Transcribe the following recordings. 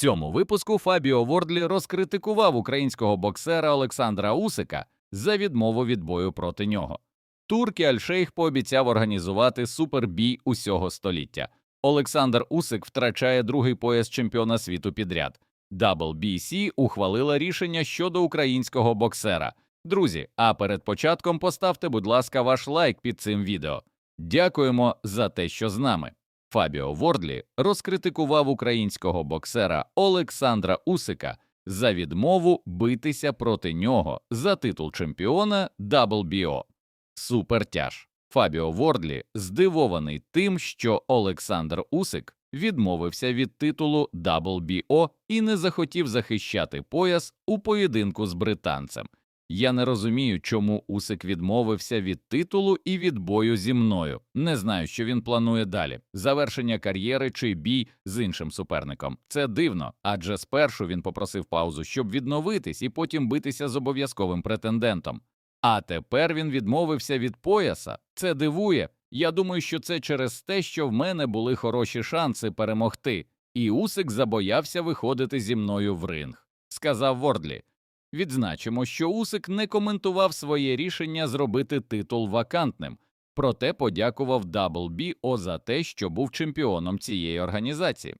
цьому випуску Фабіо Вордлі розкритикував українського боксера Олександра Усика за відмову від бою проти нього. Туркі Альшейх пообіцяв організувати супербій усього століття. Олександр Усик втрачає другий пояс чемпіона світу підряд. WBC ухвалила рішення щодо українського боксера. Друзі, а перед початком поставте, будь ласка, ваш лайк під цим відео. Дякуємо за те, що з нами. Фабіо Вордлі розкритикував українського боксера Олександра Усика за відмову битися проти нього за титул чемпіона WBO. Супертяж. Фабіо Вордлі здивований тим, що Олександр Усик відмовився від титулу WBO і не захотів захищати пояс у поєдинку з британцем. Я не розумію, чому Усик відмовився від титулу і від бою зі мною. Не знаю, що він планує далі: завершення кар'єри чи бій з іншим суперником. Це дивно, адже спершу він попросив паузу, щоб відновитись, і потім битися з обов'язковим претендентом. А тепер він відмовився від пояса. Це дивує. Я думаю, що це через те, що в мене були хороші шанси перемогти, і Усик забоявся виходити зі мною в ринг, сказав Вордлі. Відзначимо, що Усик не коментував своє рішення зробити титул вакантним, проте подякував WBO за те, що був чемпіоном цієї організації.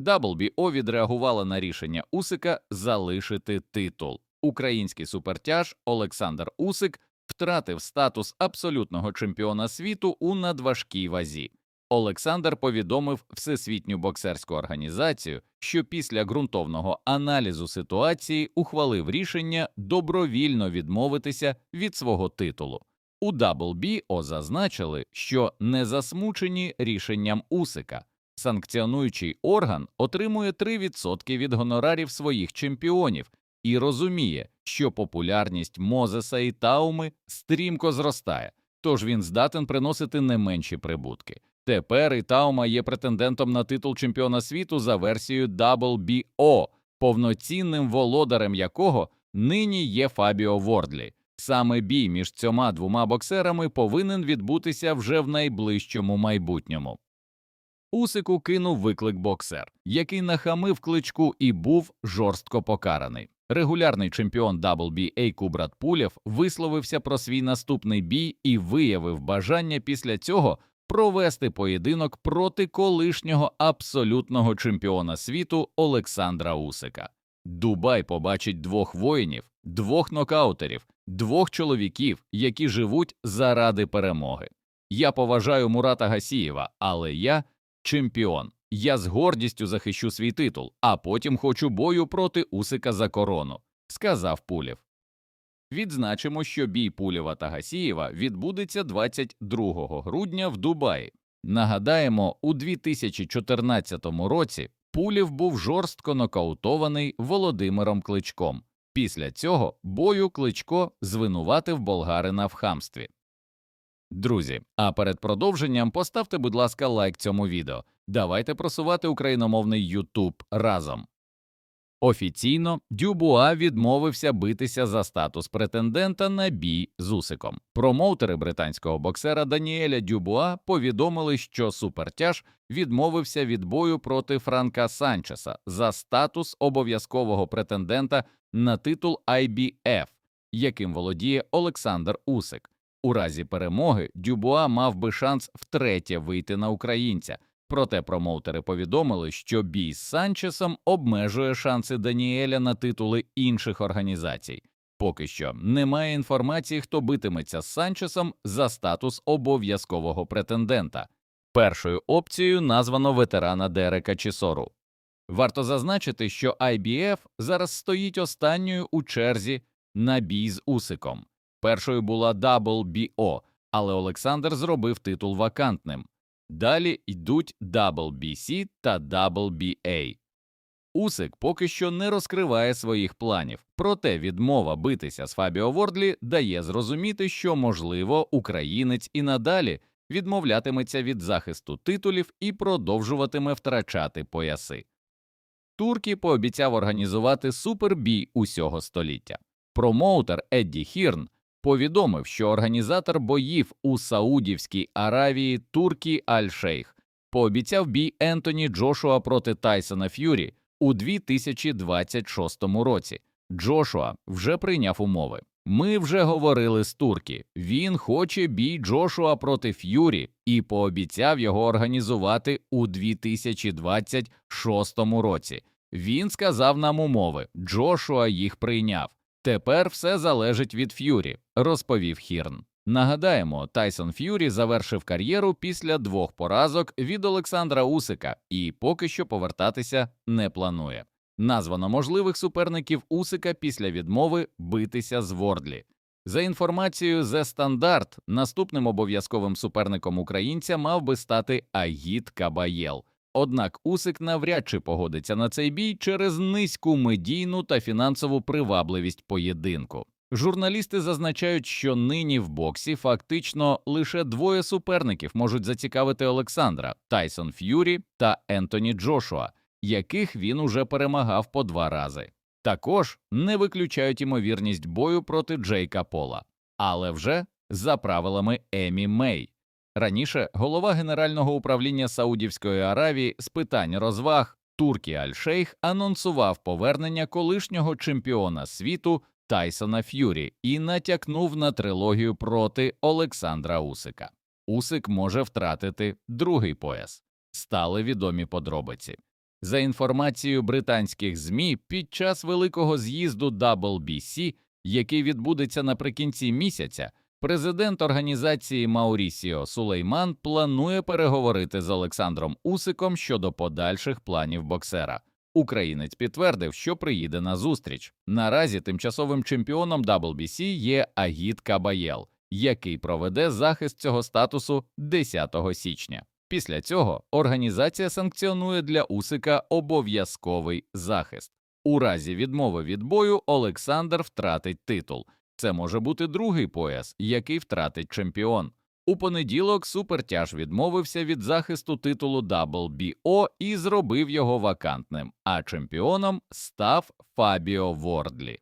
WBO відреагувала на рішення Усика залишити титул. Український супертяж Олександр Усик втратив статус абсолютного чемпіона світу у надважкій вазі. Олександр повідомив Всесвітню боксерську організацію, що після ґрунтовного аналізу ситуації ухвалив рішення добровільно відмовитися від свого титулу. У WBO зазначили, що не засмучені рішенням Усика. Санкціонуючий орган отримує 3% від гонорарів своїх чемпіонів і розуміє, що популярність Мозеса і Тауми стрімко зростає, тож він здатен приносити не менші прибутки. Тепер Ітаума є претендентом на титул чемпіона світу за версією WBO, повноцінним володарем якого нині є Фабіо Вордлі. Саме бій між цьома двома боксерами повинен відбутися вже в найближчому майбутньому. Усику кинув виклик боксер, який нахамив кличку і був жорстко покараний. Регулярний чемпіон WBA Кубрат Пулєв висловився про свій наступний бій і виявив бажання після цього провести поєдинок проти колишнього абсолютного чемпіона світу Олександра Усика. Дубай побачить двох воїнів, двох нокаутерів, двох чоловіків, які живуть заради перемоги. Я поважаю Мурата Гасієва, але я чемпіон. Я з гордістю захищу свій титул, а потім хочу бою проти Усика за корону, сказав Пулєв. Відзначимо, що бій Пулєва та Гасієва відбудеться 22 грудня в Дубаї. Нагадаємо, у 2014 році Пулєв був жорстко нокаутований Володимиром Кличком. Після цього бою Кличко звинуватив болгарина в хамстві. Друзі, а перед продовженням поставте, будь ласка, лайк цьому відео. Давайте просувати україномовний YouTube разом. Офіційно Дюбуа відмовився битися за статус претендента на бій з Усиком. Промоутери британського боксера Даніеля Дюбуа повідомили, що супертяж відмовився від бою проти Франка Санчеса за статус обов'язкового претендента на титул IBF, яким володіє Олександр Усик. У разі перемоги Дюбуа мав би шанс втретє вийти на українця. Проте промоутери повідомили, що бій з Санчесом обмежує шанси Даніеля на титули інших організацій. Поки що немає інформації, хто битиметься з Санчесом за статус обов'язкового претендента. Першою опцією названо ветерана Дерека Чісору. Варто зазначити, що IBF зараз стоїть останньою у черзі на бій з Усиком. Першою була WBO, але Олександр зробив титул вакантним. Далі йдуть WBC та WBA. Усик поки що не розкриває своїх планів, проте відмова битися з Фабіо Вордлі дає зрозуміти, що, можливо, українець і надалі відмовлятиметься від захисту титулів і продовжуватиме втрачати пояси. Туркі пообіцяв організувати супербій усього століття. Промоутер Едді Хірн повідомив, що організатор боїв у Саудівській Аравії Туркі Аль-Шейх пообіцяв бій Ентоні Джошуа проти Тайсона Ф'юрі у 2026 році. Джошуа вже прийняв умови. Ми вже говорили з Туркі. Він хоче бій Джошуа проти Ф'юрі і пообіцяв його організувати у 2026 році. Він сказав нам умови. Джошуа їх прийняв. Тепер все залежить від Ф'юрі, розповів Хірн. Нагадаємо, Тайсон Ф'юрі завершив кар'єру після двох поразок від Олександра Усика і поки що повертатися не планує. Названо можливих суперників Усика після відмови битися з Вордлі. За інформацією The Standard, наступним обов'язковим суперником українця мав би стати Агіт Кабаєл. Однак Усик навряд чи погодиться на цей бій через низьку медійну та фінансову привабливість поєдинку. Журналісти зазначають, що нині в боксі фактично лише двоє суперників можуть зацікавити Олександра Тайсон Ф'юрі та Ентоні Джошуа, яких він уже перемагав по два рази. Також не виключають ймовірність бою проти Джейка Пола, але вже за правилами Емі Мей. Раніше голова Генерального управління Саудівської Аравії з питань розваг Туркі Аль-Шейх анонсував повернення колишнього чемпіона світу Тайсона Ф'юрі і натякнув на трилогію проти Олександра Усика. Усик може втратити другий пояс. Стали відомі подробиці. За інформацією британських ЗМІ, під час великого з'їзду WBC, який відбудеться наприкінці місяця, президент організації Маурісіо Сулейман планує переговорити з Олександром Усиком щодо подальших планів боксера. Українець підтвердив, що приїде на зустріч. Наразі тимчасовим чемпіоном WBC є Агіт Кабаєл, який проведе захист цього статусу 10 січня. Після цього організація санкціонує для Усика обов'язковий захист. У разі відмови від бою Олександр втратить титул. Це може бути другий пояс, який втратить чемпіон. У понеділок супертяж відмовився від захисту титулу WBO і зробив його вакантним, а чемпіоном став Фабіо Вордлі.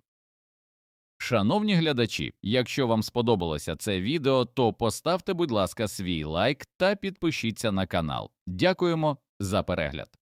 Шановні глядачі, якщо вам сподобалося це відео, то поставте, будь ласка, свій лайк та підпишіться на канал. Дякуємо за перегляд.